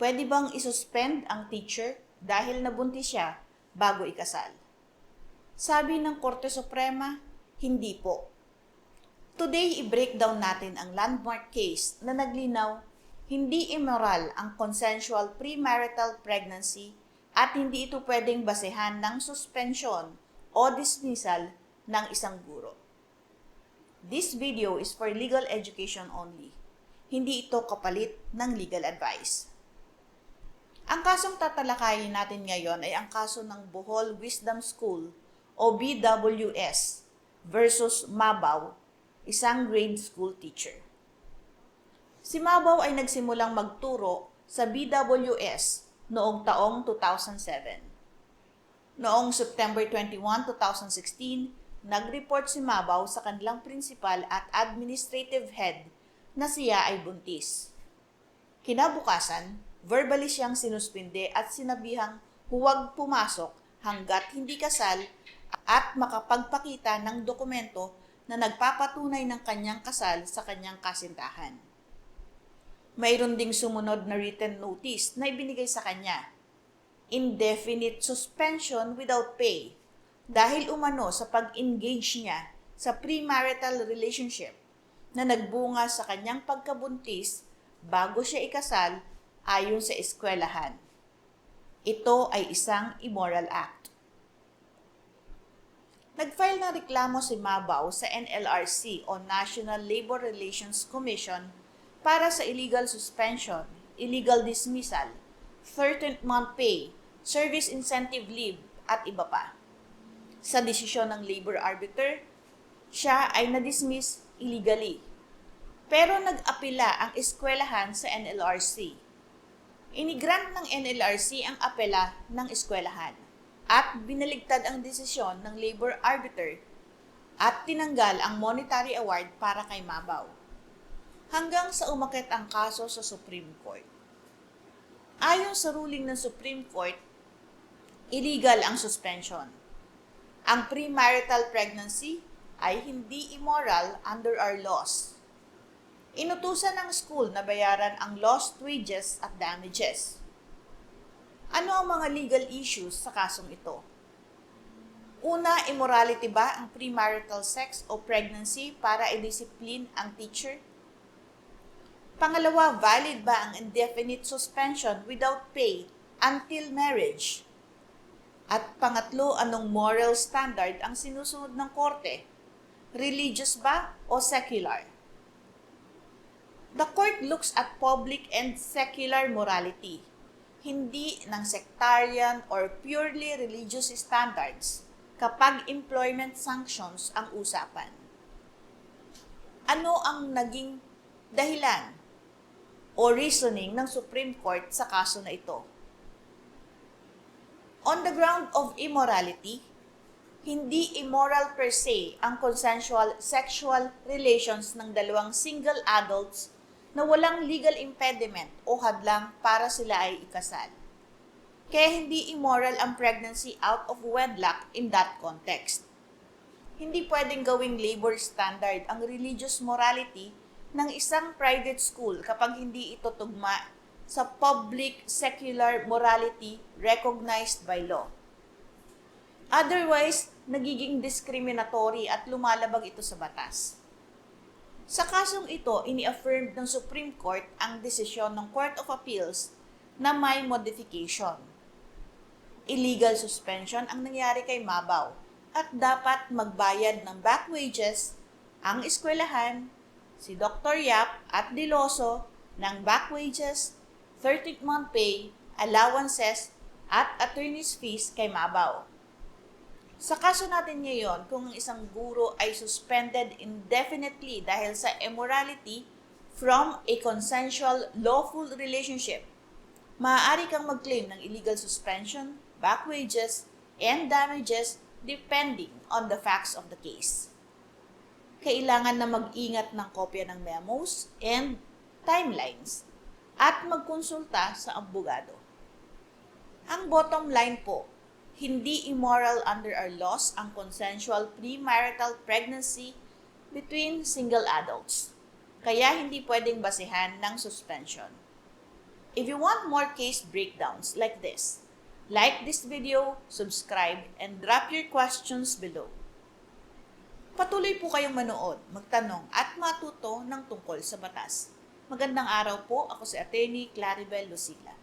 Pwede bang isuspend ang teacher dahil nabuntis siya bago ikasal? Sabi ng Korte Suprema, hindi po. Today, i-breakdown natin ang landmark case na naglinaw hindi immoral ang consensual premarital pregnancy at hindi ito pwedeng basehan ng suspension o dismissal ng isang guro. This video is for legal education only. Hindi ito kapalit ng legal advice. Ang kasong tatalakayin natin ngayon ay ang kaso ng Bohol Wisdom School o BWS versus Mabaw, isang grade school teacher. Si Mabaw ay nagsimulang magturo sa BWS noong taong 2007. Noong September 21, 2016, nag-report si Mabaw sa kanilang principal at administrative head na siya ay buntis. Kinabukasan, verbally siyang sinuspinde at sinabihang huwag pumasok hanggat hindi kasal at makapagpakita ng dokumento na nagpapatunay ng kanyang kasal sa kanyang kasintahan. Mayroon ding sumunod na written notice na ibinigay sa kanya. Indefinite suspension without pay dahil umano sa pag-engage niya sa premarital relationship na nagbunga sa kanyang pagkabuntis bago siya ikasal ayon sa eskwelahan. Ito ay isang immoral act. Nag-file ng reklamo si Mabaw sa NLRC o National Labor Relations Commission para sa illegal suspension, illegal dismissal, 13th month pay, service incentive leave, at iba pa. Sa desisyon ng labor arbiter, siya ay na-dismiss illegally. Pero nag-apela ang eskwelahan sa NLRC. Inigrant ng NLRC ang apela ng eskwelahan at binaligtad ang desisyon ng labor arbiter at tinanggal ang monetary award para kay Mabaw hanggang sa umakit ang kaso sa Supreme Court. Ayon sa ruling ng Supreme Court, illegal ang suspension. Ang premarital pregnancy ay hindi immoral under our laws. Inutusan ng school na bayaran ang lost wages at damages. Ano ang mga legal issues sa kasong ito? Una, immorality ba ang premarital sex o pregnancy para i-discipline ang teacher? Pangalawa, valid ba ang indefinite suspension without pay until marriage? At pangatlo, anong moral standard ang sinusunod ng korte? Religious ba o secular? The court looks at public and secular morality, hindi ng sectarian or purely religious standards kapag employment sanctions ang usapan. Ano ang naging dahilan o reasoning ng Supreme Court sa kaso na ito. On the ground of immorality, hindi immoral per se ang consensual sexual relations ng dalawang single adults na walang legal impediment o hadlang para sila ay ikasal. Kaya hindi immoral ang pregnancy out of wedlock in that context. Hindi pwedeng gawing labor standard ang religious morality ng isang private school kapag hindi ito tugma sa public secular morality recognized by law. Otherwise, nagiging discriminatory at lumalabag ito sa batas. Sa kasong ito, ini-affirmed ng Supreme Court ang desisyon ng Court of Appeals na may modification. Illegal suspension ang nangyari kay Mabaw at dapat magbayad ng back wages ang eskwelahan, si Dr. Yap at Diloso ng back wages, 13th month pay, allowances, at attorney's fees kay Mabaw. Sa kaso natin ngayon, kung ang isang guro ay suspended indefinitely dahil sa immorality from a consensual lawful relationship, maaari kang mag-claim ng illegal suspension, back wages, and damages depending on the facts of the case. Kailangan na mag-ingat ng kopya ng memos and timelines at magkonsulta sa abogado. Ang bottom line po, hindi immoral under our laws ang consensual premarital pregnancy between single adults. Kaya hindi pwedeng basehan ng suspension. If you want more case breakdowns like this, like this video, subscribe, and drop your questions below. Patuloy po kayong manood, magtanong at matuto ng tungkol sa batas. Magandang araw po, ako si Attorney Claribel Lucila.